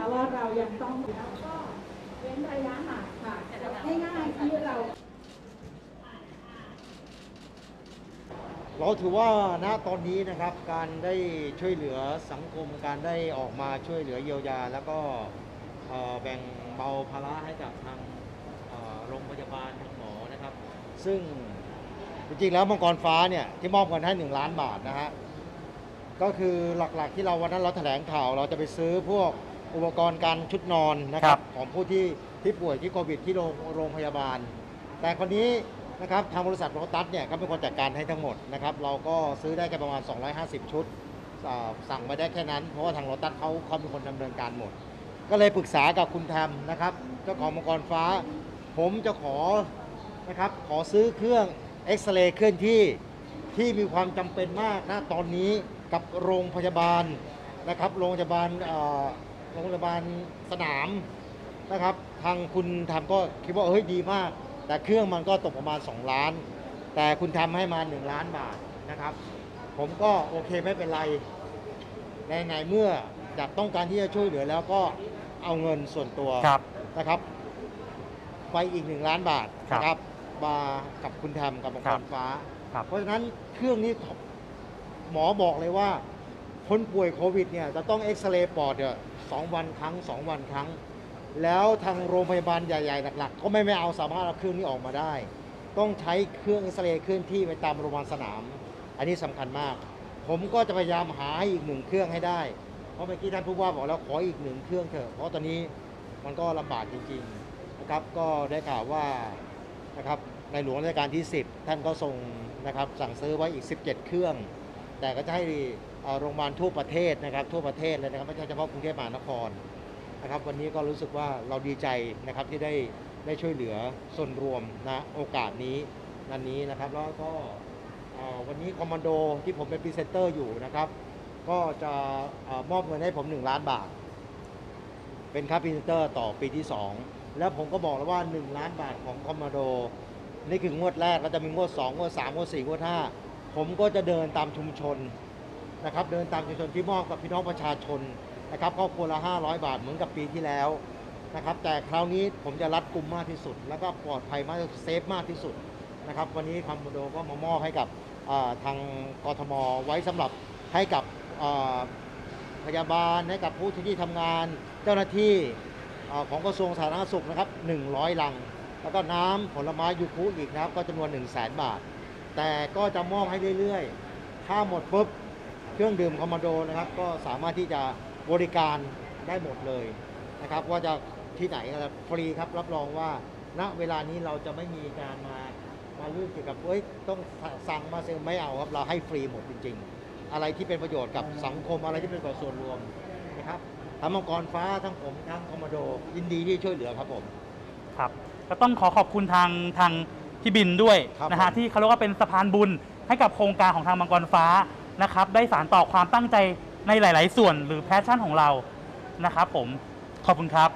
นะคะว่าเรายังต้องแล้วก็เว้นระยะห่างค่ะง่ายๆที่เราเราถือว่าณตอนนี้นะครับการได้ช่วยเหลือสังคมการได้ออกมาช่วยเหลือเยียวยา แล้วก็แบ่งเบาภาระให้กับทางโรงพยาบาลทางหมอนะครับ ซึ่งจริงๆแล้วมังกรฟ้าเนี่ยที่มอบเงินให้ 1 ล้านบาทนะฮะก็คือหลักๆที่เราวันนั้นเราแถลงข่าวเราจะไปซื้อพวก อุปกรณ์การชุดนอนนะคครัรับ บของผู้ที่ที่ป่วยที่โควิดที่โรงโรงพยาบาล แต่คนนี้นะครับทางบริษัทโรตัสเนี่ยก็เป็นคนจัดการให้ทั้งหมดนะครับเราก็ซื้อได้แค่ประมาณ 250 ชุดอ่าสั่งไปได้แค่นั้น เพราะว่าทางโรตัสเขาเขาเป็นคนดำเนินการหมด ก็เลยปรึกษากับคุณแทมนะครับเจ้าของมังกรฟ้า ผมจะขอนะครับขอซื้อเครื่องเอ็กซเรย์เคลื่อนที่ที่มีความจำเป็นมากนะตอนนี้กับโรงพยาบาลนะครับโรงพยาบาลเอ่อ โรงพยาบาลสนามนะครับ ทางคุณทำก็คิดว่าเฮ้ยดีมาก แต่เครื่องมันก็ตกประมาณ 2 ล้าน แต่คุณทำให้มา 1 ล้านบาทนะครับ ผมก็โอเคไม่เป็นไรในไหนๆเมื่ออยากต้องการที่จะช่วยเหลือแล้วก็เอาเงินส่วนตัวครับนะครับ ไปอีก1ล้านบาทครับนะครับมากับคุณทำกับมังครักบรฟ้าครับเพราะฉะนั้นเครื่องนี้หมอบอกเลยว่า คนป่วยโควิดเนี่ยจะต้องเอ็กซเรย์ปอดเนี่ยสองวันครั้งสองวันครั้ง แล้วทางโรงพยาบาลใหญ่ ๆ หลัก ๆ ก็ไม่ไม่เอาสามารถเอาเครื่องนี้ออกมาได้ ต้องใช้เครื่องเอ็กซเรย์เคลื่อนที่ไปตามโรงพยาบาลสนาม อันนี้สำคัญมาก ผมก็จะพยายามหาอีกหนึ่งเครื่องให้ได้ เพราะเมื่อกี้ท่านผู้ว่าบอกแล้วขออีกหนึ่งเครื่องเถอะ เพราะตอนนี้มันก็ลำบากจริงๆนะครับ ก็ได้ข่าวว่านะครับในหลวงรัชกาลที่ 10 ท่านก็ส่งนะครับสั่งซื้อไว้อีก 17 เครื่อง แต่ก็จะให้ โรงพยาบาลทั่วประเทศนะครับทั่วประเทศเลยนะครับไม่ใช่เฉพาะกรุงเทพมหานครนะครับวันนี้ก็รู้สึกว่าเราดีใจนะครับที่ได้ได้ช่วยเหลือส่วนรวมนะโอกาสนี้นันนี้นะครับแล้วก็วันนี้คอมมานโดที่ผมเป็นพรีเซนเตอร์อยู่นะครับ ก็จะอมอบเงินให้ผม 1 ล้านบาท เป็นค่าพรีเซนเตอร์ต่อปีที่ 2 แล้วผมก็บอกแล้วว่า 1 ล้านบาทของคอมมานโดนี่คืองวดแรกแล้วจะมีงวด 2 งวด 3 งวด 4 งวด 5 ผมก็จะเดินตามชุมชน นะครับเดินตามชุมชนที่มอบกับพี่น้องประชาชนนะครับครอบครัวละ 500 บาทเหมือนกับปีที่แล้วนะครับแต่คราวนี้ผมจะรัดกุมมากที่สุด แล้วก็ปลอดภัยมากเซฟมากที่สุดนะครับวันนี้คอมมานโดก็มามอบให้กับทางกทมไว้สำหรับให้กับพยาบาลให้กับผู้ที่ทำงานเจ้าหน้าที่ของกระทรวงสาธารณสุขนะครับ 100 ลัง แล้วก็น้ำผลไม้ยูคุอีกนะครับ ก็จำนวน 1 0 0 0 0แบาท แต่ก็จะมอบให้เรื่อยๆ ถ้าหมดปุ๊บ เครื่องดื่มคอมมานโดนะครับ ก็สามารถที่จะบริการได้หมดเลยนะครับ ว่าจะที่ไหนก็ฟรีครับ รับรองว่าณเวลานี้เราจะไม่มีการมามาเรื่องเกี่ยวกับเอ้ยต้องสั่งมาเซ็นไม่เอาครับ เราให้ฟรีหมดจริง ๆ อะไรที่เป็นประโยชน์กับสังคมอะไรที่เป็นประโยชน์ส่วนรวมนะครับทั้งมังกรฟ้าทั้งผมทั้งคอมมานโดยินดีที่ช่วยเหลือครับผมครับก็ต้องขอขอบคุณทางทางพี่บินด้วยครับนะฮะผมที่เขาเรียกว่าเป็นสะพานบุญให้กับโครงการของทางมังกรฟ้า นะครับ ได้สารต่อความตั้งใจในหลาย ๆ ส่วนหรือแพชชั่นของเรานะครับผมขอบคุณครับ